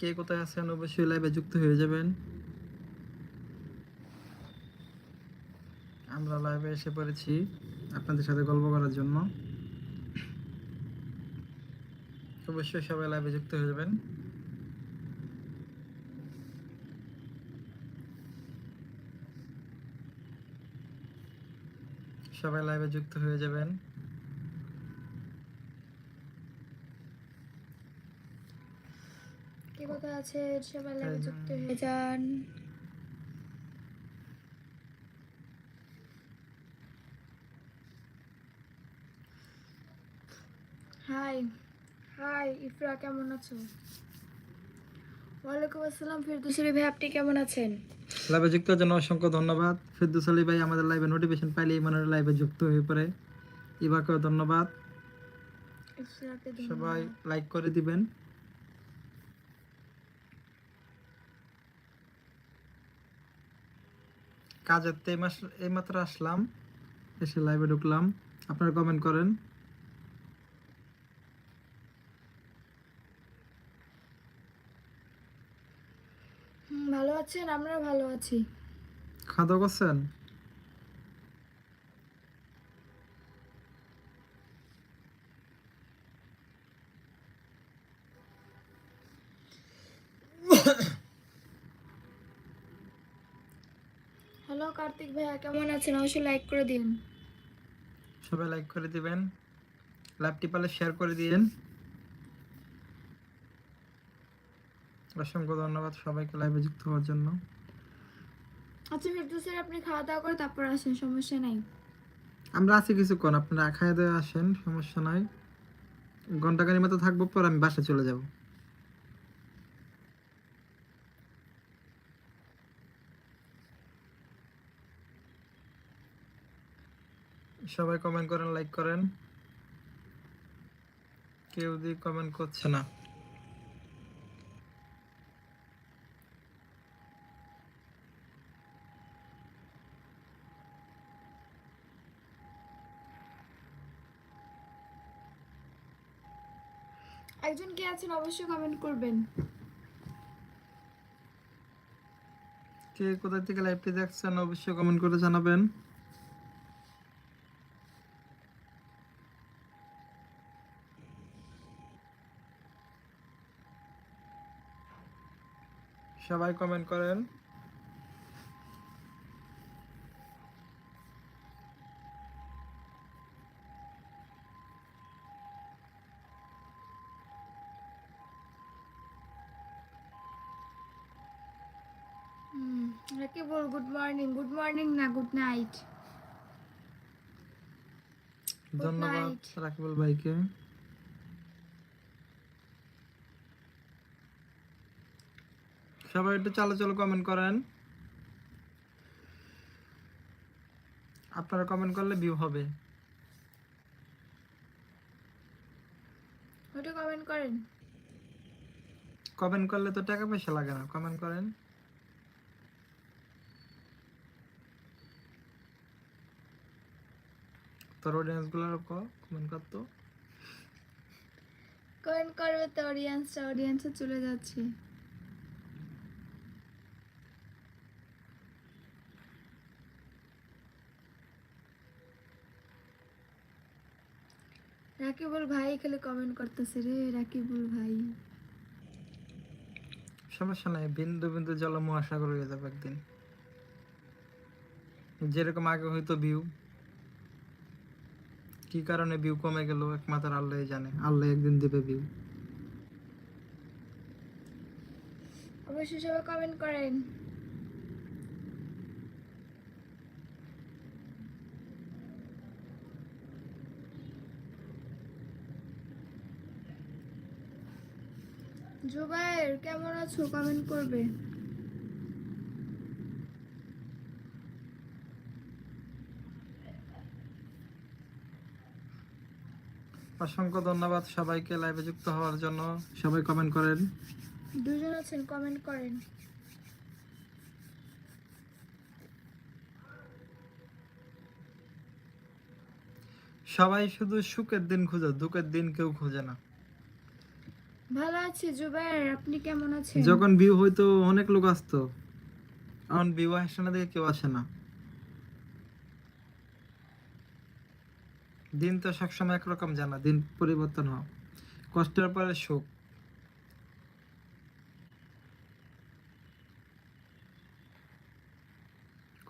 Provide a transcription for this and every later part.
কে কোথায় আছেন অবশ্যই লাইভে যুক্ত হয়ে যাবেন। আমরা লাইভে এসে পড়েছি আপনাদের সাথে গল্প করার জন্য। অবশ্যই সবাই লাইভে যুক্ত হয়ে যাবেন। সবাই লাইভে যুক্ত হয়ে যাবেন কে কোথায় আছে লাইভে যুক্ত হয়ে যান হাই হাই ইফরা কেমন আছো? ওয়ালাইকুম আসসালাম ফিরদৌসী ভাই আপনি কেমন আছেন? লাইভে যুক্ত হওয়ার জন্য অসংখ্য ধন্যবাদ। ফেরদুস আলী ভাই আমাদের লাইভে নোটিফিকেশন পাইলেই মানে লাইভে যুক্ত হয়ে পড়ে। ইভাকেও ধন্যবাদ। সবাই লাইক করে দিবেন। কাজের তো এই মাস এইমাত্র আসলাম। এসে লাইভে ঢুকলাম। আপনারা কমেন্ট করেন। ভালো আছেন? আমরা ভালো আছি। খাওয়া দাওয়া করছেন হ্যালো কার্তিক ভাইয়া কেমন আছেন? অবশ্যই লাইক করে দিন। সবাই লাইক করে দিবেন। লাইভটি পালে শেয়ার করে দিয়েন অসংখ্য ধন্যবাদ সবাইকে লাইভে যুক্ত হওয়ার জন্য। আচ্ছা ফিরদৌসের আপনি খাওয়া দাওয়া করে তারপর আসেন সমস্যা নাই। আমরা আছি কিছুক্ষণ আপনারা খাইয়ে দিয়ে আসেন সমস্যা নাই। ঘন্টাখানির মতো থাকব পর আমি বাসা চলে যাব। সবাই কমেন্ট করেন লাইক করেন। কেউ দিয়ে কমেন্ট করছে না। একজন কে আছেন অবশ্যই কমেন্ট করবেন। কে কোথা থেকে লাইভটি দেখছেন অবশ্যই কমেন্ট করে জানাবেন। সবাই কমেন্ট করেন। হুম কি বল গুড মর্নিং গুড মর্নিং না গুড নাইট ধন্যবাদ. রাকিবুল ভাইকে। সবাই একটু চালো চালো কমেন্ট করেন। আপনারা কমেন্ট করলে ভিউ হবে। ওটা কমেন্ট করেন। কমেন্ট করলে তো টাকা পয়সা লাগে না কমেন্ট করেন। তোর অডিয়েন্সগুলোর কমেন্ট করতো কমেন্ট করবে তো অডিয়েন্সটা অডিয়েন্সে চলে যাচ্ছে। রাকিবুল ভাই খালি কমেন্ট করতেছে রে রাকিবুল ভাই। সমস্যা নাই বিন্দু বিন্দু জল মহাসাগর হয়ে যাবে একদিন। যেরকম আগে হয়তো ভিউ কি কারণে ভিউ কমে গেল একমাত্র আল্লাহ জানে আল্লাহ একদিন দিবে ভিউ অবশ্যই সবাই কমেন্ট করেন। জুবাইর কেমন আছো? কমেন্ট করবে। অসংখ্য ধন্যবাদ সবাইকে লাইভে যুক্ত হওয়ার জন্য। সবাই কমেন্ট করেন। দুজন আছেন কমেন্ট করেন। সবাই শুধু সুখের দিন খুঁজে দুঃখের দিন কেউ খুঁজে না। ভালো আছি জুবাইর আপনি কেমন আছেন? যখন ভিউ হইতো অনেক লোক আসতো। এখন ভিউ আসে না দেখে কেউ আসে না। দিন তো সবসময় একরকম জানা, দিন পরিবর্তন হয়। কষ্টের পরে সুখ।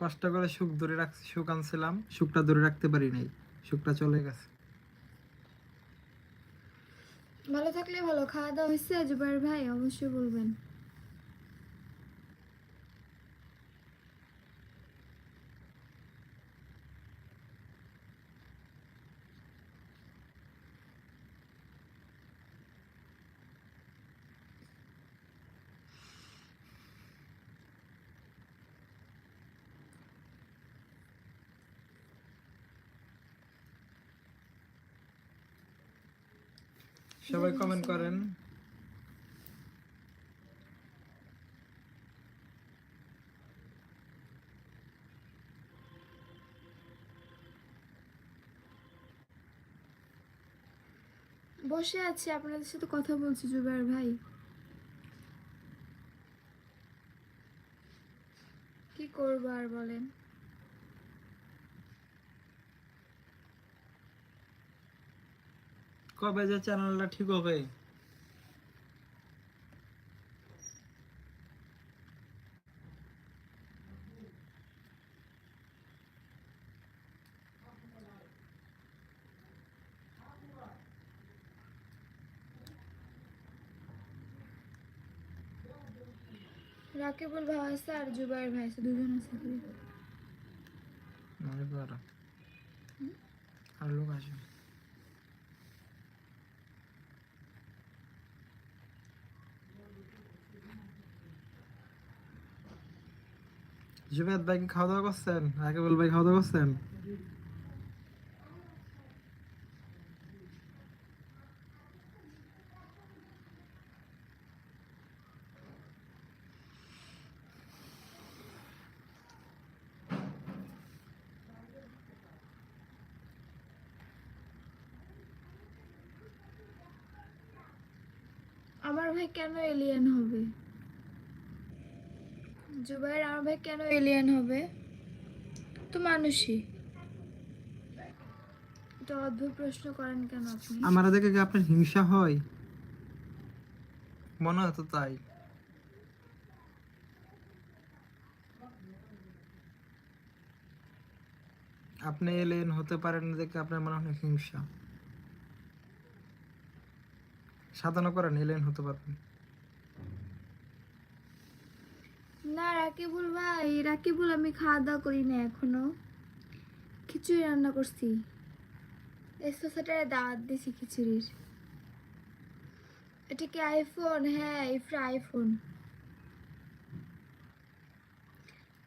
কষ্ট করে সুখ ধরে রাখ সুখ আনছিলাম, সুখটা ধরে রাখতে পারি নাই, সুখটা চলে গেছে। ভালো থাকলে ভালো খাওয়া দাওয়া হয়েছে জুবাইর ভাই অবশ্যই বলবেন। সবাই কমেন্ট করেন। বসে আছি, আপনাদের সাথে কথা বলছি জুবাইর ভাই। কি করব আর বলেন? কবে যে চ্যানেলটা ঠিক হবে? রাকিবুল ভাই আছে আর জুবাইর ভাই আছে দুজন আছে মনে করো আর লোক আসবে? জুবেদ ভাই খাওয়া দাওয়া করছেন? রাকিবুল ভাই খাওয়া দাওয়া করছেন? আমার ভাই কেন এলিয়েন হবে? জুবাইর আমার ভাই কেন এলিয়েন হবে? তো মানুষই। তো অদ্ভুত প্রশ্ন করেন কেন আপনি? আমার দেখে কি আপনার হিংসা হয়? মনে হয় তো তাই। আপনি এলেন হতে পারেন দেখে আপনার মনে হয় হিংসা। সাধনা করেন এলেন হতে পারবেন। না, রাকিবুল ভাই, রাকিবুল আমি খাওয়া দাওয়া করি না এখনও। খিচুড়ি রান্না করছি। এসোসাটারে দাওয়াত দিছি খিচুড়ির। এটা কি আইফোন? হ্যাঁ ইফরা আইফোন।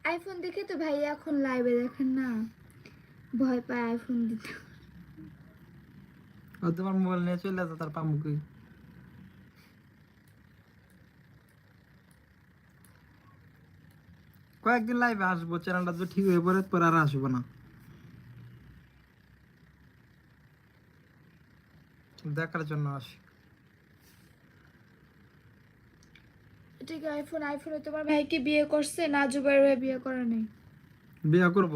আইফোন দেখে তো ভাই এখন লাইভে দেখেন না। ভয় পায় আইফোন দিতে। তোমার মোবাইল নিয়ে চলে আসে তার পামুকি। কয়েকদিন লাইভে আসব চ্যানেলটা যদি ঠিক হয়ে পড়ে পরে আর আসব না। দেখার জন্য আসি। এটা কি আইফোন আইফোনে তোমার ভাই কি বিয়ে করছে? না জুবাইর ভাই বিয়ে করে নাই। বিয়ে করব।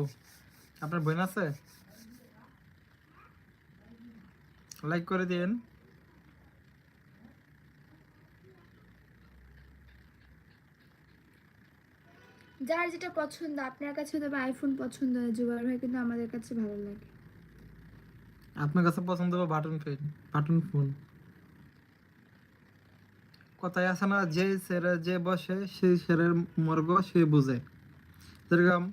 আপনার বোন আছে? লাইক করে দিন যার যেটা পছন্দ, আপনার কাছে হয়তো বা আইফোন পছন্দ হয়, জুবাইর ভাই কিন্তু আমাদের কাছে ভালো লাগে। আপনার কাছে পছন্দ হবে বাটন ফোন বাটন ফোন কথায় আছে না, যে সেরে যে বসে, সেই সেরের মর্গ সে বুঝে। যেরকম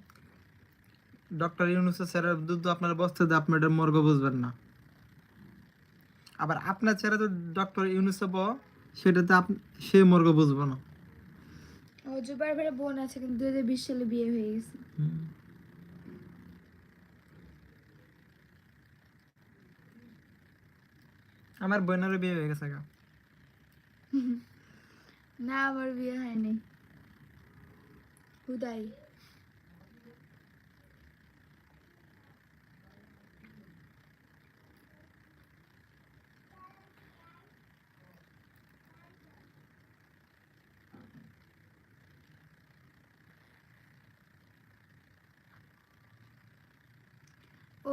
ডক্টর ইউনুসের স্যারের দুধ আপনার বসতে আপনি এটা মর্গ বুঝবেন না। আবার আপনার ছেড়ে তো ডক্টর ইউনুসে ব সেটাতে সে মর্গ বুঝব না। ও জুবার ভাইয়ের বোন আছে কিন্তু দুই হাজার বিশ সালে বিয়ে হয়ে গেছে। আমার বোনেরও বিয়ে হয়ে গেছে গা। না আমার বিয়ে হয়নি। হুদাই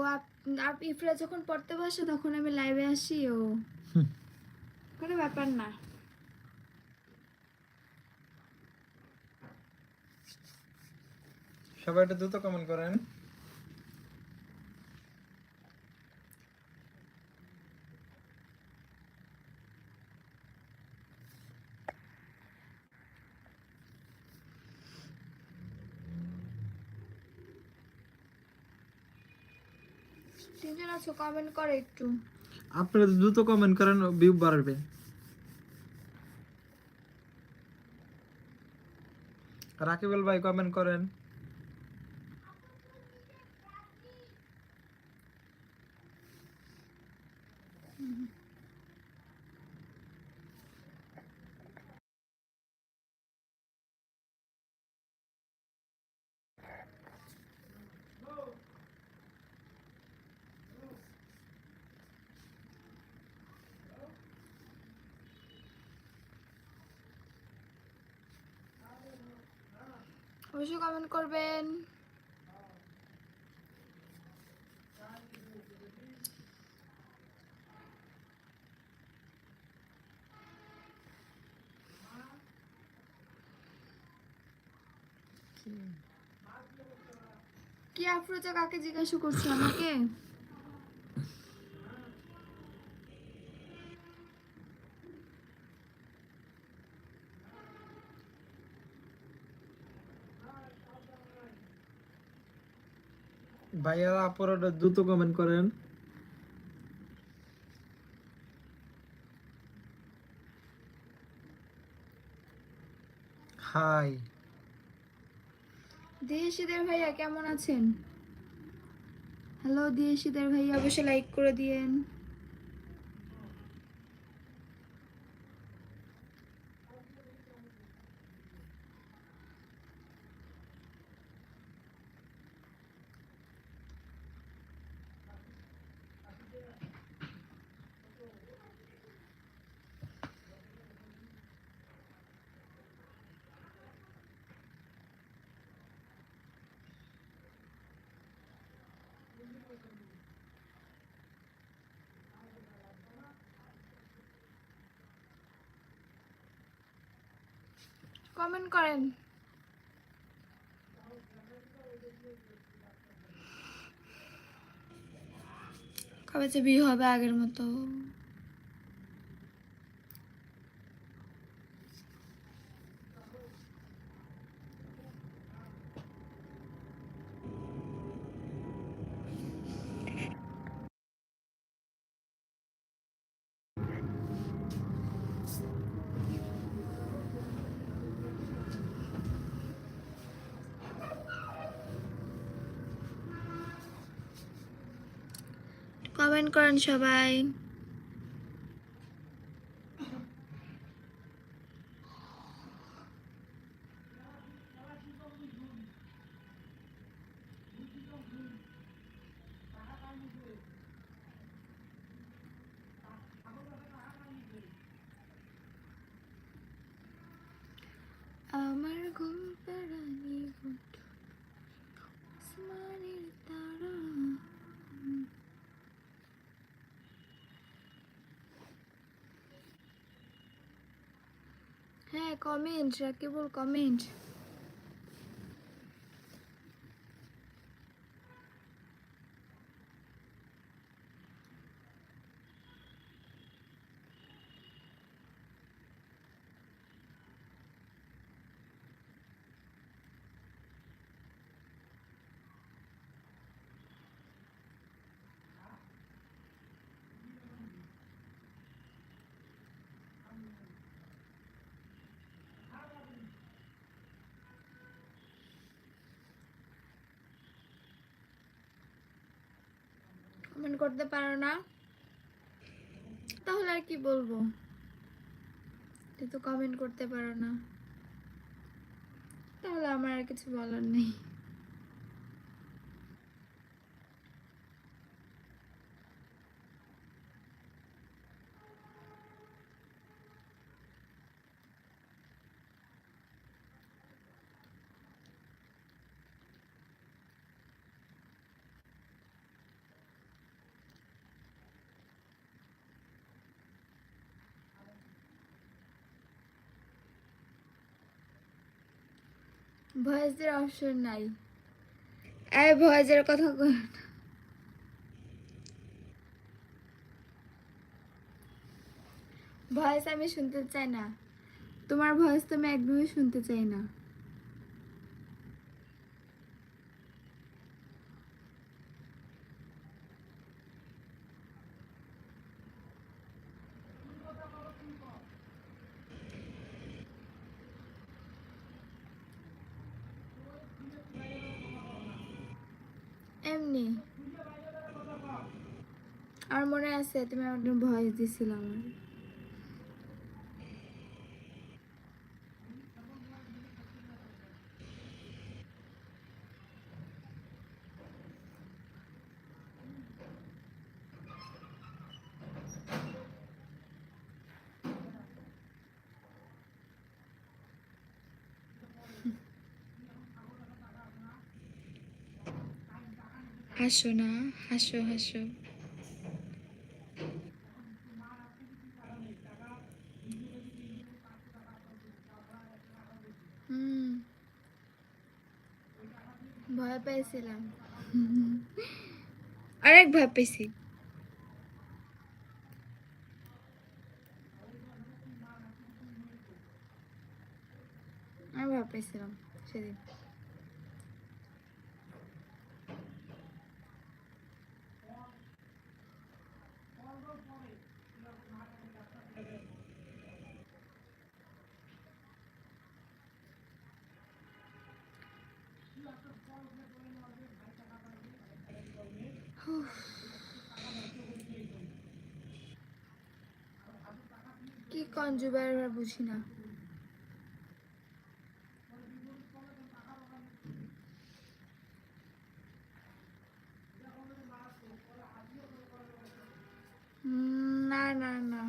আপ- আপ ইফরা যখন পড়তে বসে তখন আমি লাইভে আসি ও। কোনো ব্যাপার না। সবাই এটা দ্রুত কমেন্ট করেন। আছো কমেন্ট করে একটু। আপনারা দ্রুত কমেন্ট করেন ভিউ বাড়বে। রাকিবুল ভাই কমেন্ট করেন। অবশ্যই কমেন্ট করবেন। কি আফরোজা কাকে জিজ্ঞাসা করছ আমাকে? ভাইয়ারা আপনারা দ্রুত কমেন্ট করেন। হাই দিয়েশিদের ভাইয়া কেমন আছেন? হ্যালো দিয়েশিদের ভাইয়া, অবশ্যই লাইক করে দিয়েন। কমেন্ট করেন। কবে যে বিয়ে হবে আগের মতো কমেন্ট করেন সবাই? আমার ঘুম পাড়ানি ঘুট আসমানের তারা হ্যাঁ কমেন্ট রাকিবুল কমেন্ট কমেন্ট করতে পারো না, তাহলে আর কি বলব? তো কমেন্ট করতে পারো না। তাহলে আমার আর কিছু বলার নেই। ভয়েসের অপশন নাই। আর ভয়েসের কথা কই? ভয়েস আমি শুনতে চাই না। তোমার ভয়েস তো আমি একদমই শুনতে চাই না। আছে তুমি আমার ভয়েস দিছিল আমার। হাসো না হাসো হাসো। ভয় পেয়েছিলাম অনেক ভয় পেয়েছি আমি ভয় পেয়েছিলাম সেদিন। কনজুবার বুঝি না উম, না না না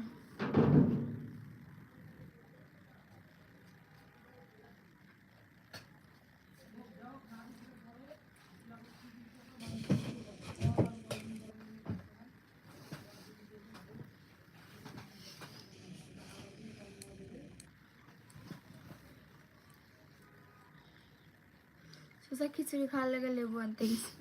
সোজা খিচুড়ি খাওয়ার লেগে লেবু আনতে গেছি।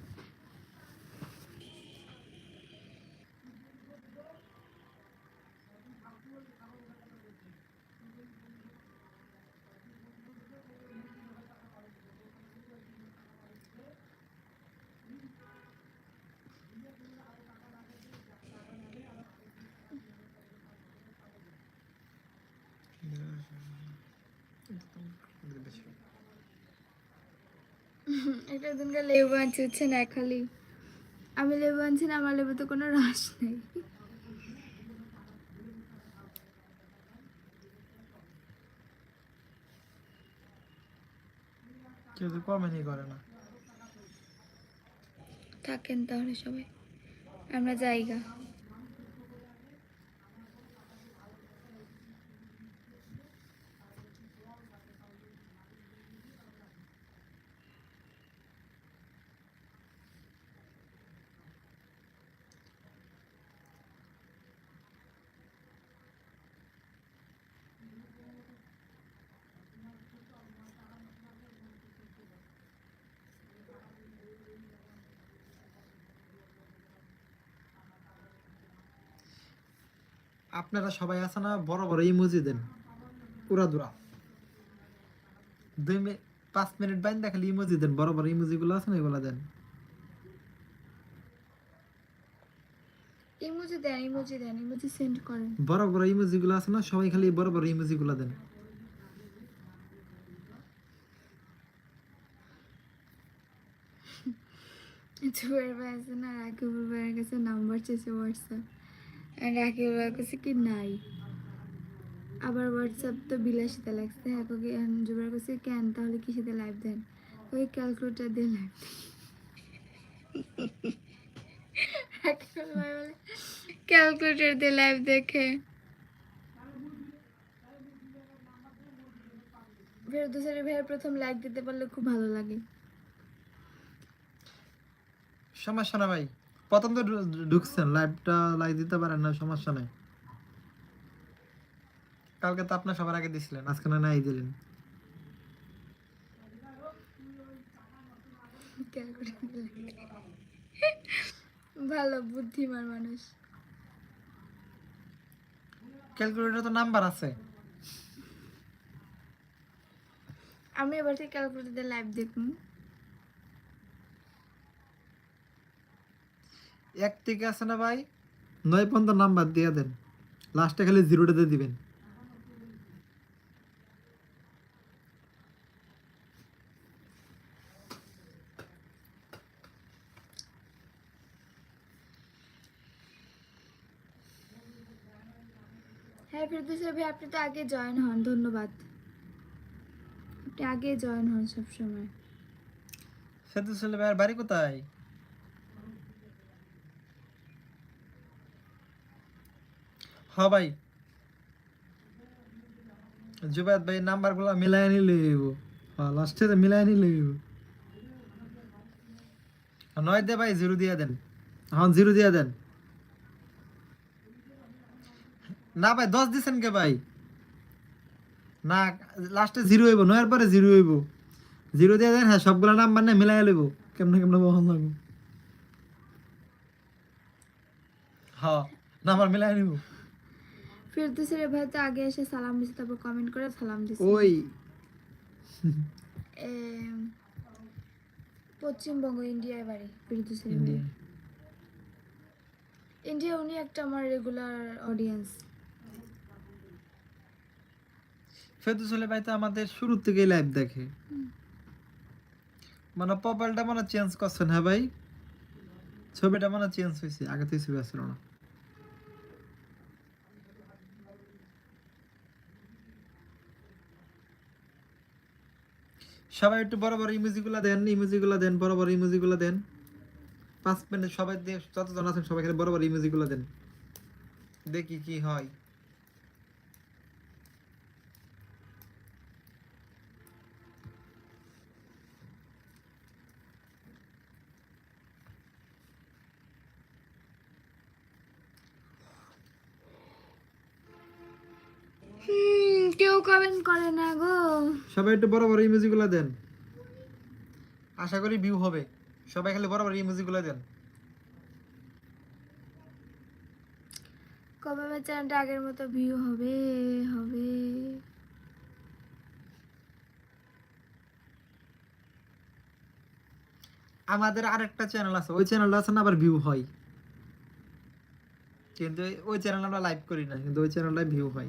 একটা লেবু আনছি হচ্ছে না খালি আমি লেবু আনছি না আমার লেবুতে কোনো রস নেই। কেউ তো কমেন্টই করে না। থাকেন তাহলে সবাই। আমরা জায়গা আপনারা সবাই আছে না বড় বড় ইমোজি দেন। উড়া দুরা। দুই মিনিট পাঁচ মিনিট বাইন দেখালে ইমোজি দেন বড় বড় ইমোজি গুলো আছে না এগুলো দেন। ইমোজি দেন ইমোজি দেন ইমোজি সেন্ড করেন। বড় বড় ইমোজি গুলো আছে না সবাই খালি বড় বড় ইমোজি গুলো দেন। জুয়ের ভাই আছে না রাকিবুল ভাইয়ের কাছে নাম্বার চেয়েছে হোয়াটসঅ্যাপ আর ভাইয়ের কাছে কি নাই? আবার হোয়াটসঅ্যাপ তো বিলাসিতা লাগছে। হ্যাঁ জুবের কাছে কেন? তাহলে কিসেতে লাইভ দেন? ওই ক্যালকুলেটার দিয়ে লাইভ ক্যালকুলেটার দিয়ে লাইভ দেখে। ফেরদৌসের ভাইয়ের প্রথম লাইক দিতে পারলে খুব ভালো লাগে। সমস্যা না ভাই। প্রথম তো ঢুকছেন লাইভটা লাইভ দিতে পারেন না সমস্যা নাই। কালকে তো আপনার সবার আগে দিছিলেন আজকে না নাই দিলেন। ভালো বুদ্ধিমান মানুষ। ক্যালকুলেটর তো নাম্বার আছে। আমি এবার থেকে ক্যালকুলেটর লাইভ দেখুন। এক থেকে আছে না ভাই? নয় পর্যন্ত নাম্বার দিয়ে দেন। লাস্টে খালি জিরোটা দিয়ে দিবেন। হ্যাঁ ফিরদৌস ভাই আপনি তো আগে জয়েন হন ধন্যবাদ। আপনি আগে জয়েন হন সবসময়। ছেলে ভাইয়ের বাড়ি কোথায়? হ ভাই। জুবাদ ভাই নাম্বারগুলা মিলাই নিলে হ্যাঁ লাস্টে মিলাই নিলে নয় দে ভাই, জিরো দিয়ে দেন। হ্যাঁ জিরো দিয়ে দেন। না ভাই, দশ দিছেন কে ভাই? না লাস্টে জিরো হইব, নয়ের পরে জিরো হইব। জিরো দিয়ে দেন হ্যাঁ সবগুলো নাম্বার না মিলাই লইব। কেমনে কেমনে বহন লাগবো? হ্যাঁ নাম্বার মিলাই নিব। ফিরদৌসের ভাই তো আগে এসে সালাম দিছে তারপর কমেন্ট করে সালাম দিছে। ওই। পশ্চিমবঙ্গ ইন্ডিয়ায় বাড়ি ফিরদৌসের ইন্ডিয়া। ইন্ডিয়া উনি একটা আমার রেগুলার অডিয়েন্স ভাই তো আমাদের শুরু থেকেই লাইভ দেখে। মানে প্রোফাইলটা মানে চেঞ্জ করছেন হ্যাঁ ভাই? ছবিটা মানে চেঞ্জ হয়েছে আগে থেকে ছবি আসছিল না? সবাই একটু বড় বড় ইমোজিগুলো দেন ইমোজিগুলো দেন, বড় বড় ইমোজিগুলো দেন। পাঁচ মিনিট, সবাই দিয়ে যতজন আছেন সবাই বড় বড় ইমোজিগুলো দেন। দেখি কি হয়। কেউ কমেন্ট করে না গো। সবাই একটু বড় বড় ইমোজিগুলো দেন। আশা করি ভিউ হবে। সবাই খালি বড় বড় ইমোজিগুলো দেন। কবে আমার চ্যানেলটা আগের মতো ভিউ হবে হবে। আমাদের আরেকটা চ্যানেল আছে। ওই চ্যানেলটা আছে না আবার ভিউ হয়। কিন্তু ওই- চ্যানেল আমরা লাইভ করি না কিন্তু ওই চ্যানেলটায় ভিউ হয়।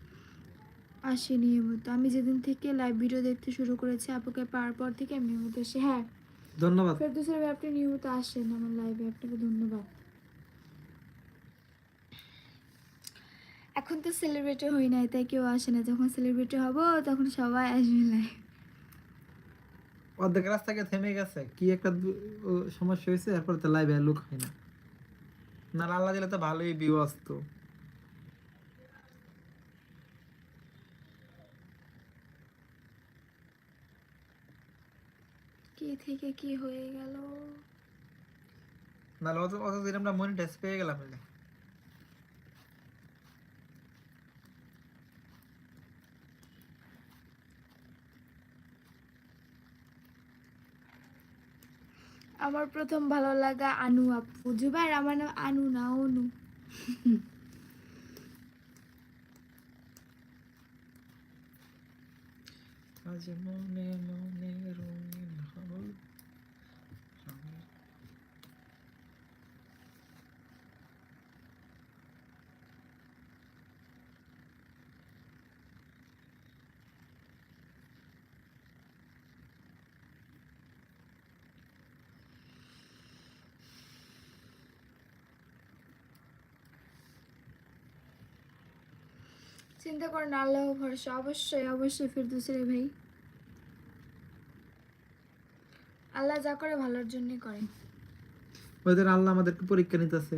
আসি নিয়মিত। আমি যেদিন থেকে লাইভ ভিডিও দেখতে শুরু করেছি আপুকে পাওয়ার পর থেকে আমি নিয়মিত আসি। হ্যাঁ। ধন্যবাদ। ফেরদৌসের ভাই আপনি নিয়মিত আসেন আমার লাইভে আপনাকে ধন্যবাদ। এখন তো সেলিব্রিটি হই নাই তাই কেউ আসে না। যখন সেলিব্রেটি হব তখন সবাই আসবে লাইভ অর্ধেক রাস্তাকে থেমে গেছে। কি একটা সমস্যা হয়েছে এরপর তো লাইভে লুক হয় না। না আল্লাহ দিলে তো ভালোই ভিউ আসতো। কি থেকে কি হয়ে গেল? নাহলে অত অত দিন আমরা মনিটাইজ পেয়ে গেলাম। আমার প্রথম ভালো লাগা আনু আপু। জুবাইর আমার নাম আনু না অনু। আজ মনে মনে রঙিন হল চিন্তা করেন আল্লাহ ভরসা, অবশ্যই অবশ্যই ফিরদৌসের ভাই। আল্লাহ যা করে ভালোর জন্যই করে। ওদের আল্লাহ আমাদেরকে পরীক্ষা নিতেছে।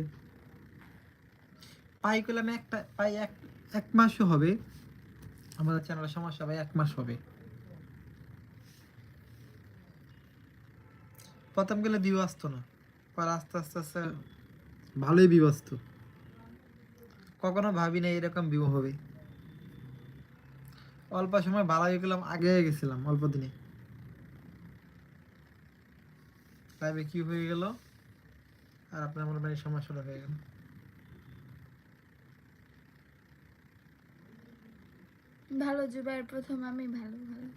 পাই করলাম একটা, পাই এক এক মাসও হবে। আমাদের চ্যানেলের সমস্যা ভাই এক মাস হবে। প্রথম গেলে ভিউ আসতো না। পর আস্তে আস্তে আস্তে ভালোই ভিউ আসতো। কখনো ভাবি না এরকম ভিউ হবে। অল্প সময় ভালো হয়ে গেলাম, আগে গেছিলাম, অল্প দিনে। লাইভে কি হয়ে গেল? আর আপনার মনে হয় সমস্যাটা হয়ে গেল। ভালো, জুবাইর প্রথম, আমি ভালো ভালো।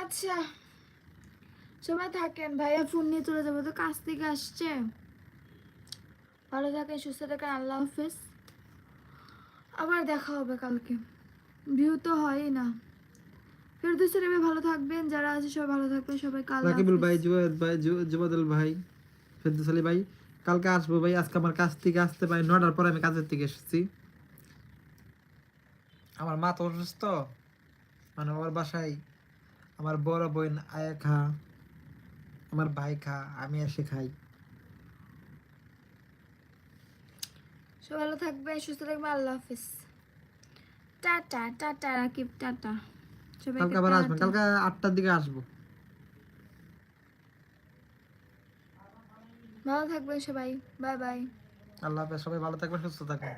আচ্ছা সবাই থাকেন, ভাইয়া ফোন নিয়ে চলে যাব, তো কাজ থেকে আসছে। ভালো থাকেন, সুস্থ থাকেন, আল্লাহ হাফেজ। আবার দেখা হবে কালকে। ভিউ তো হয়ই না। ভালো থাকবেন, যারা আছে সবাই ভালো থাকবেন সবাই কাল ভাই ভাই জুবাদুল ভাই আলী ভাই, কালকে আসব ভাই, আজকে আমার কাছ থেকে আসতে পারি নটার পরে আমি কাজের থেকে এসেছি। আমার মা তো অসুস্থ। মানে ওর বাসায় আমার বড় বোন আয়া খা আমার ভাই খা আমি এসে খাই। সবাই ভালো থাকবেন সুস্থ থাকবেন আল্লাহ হাফেজ। Tata tata Rakib tata. কালকে আবার আসবেন কালকে আটটার দিকে আসব। ভালো থাকবেন সবাই বাই বাই। আল্লাহ হাফেজ সবাই ভালো থাকবেন সুস্থ থাকবেন।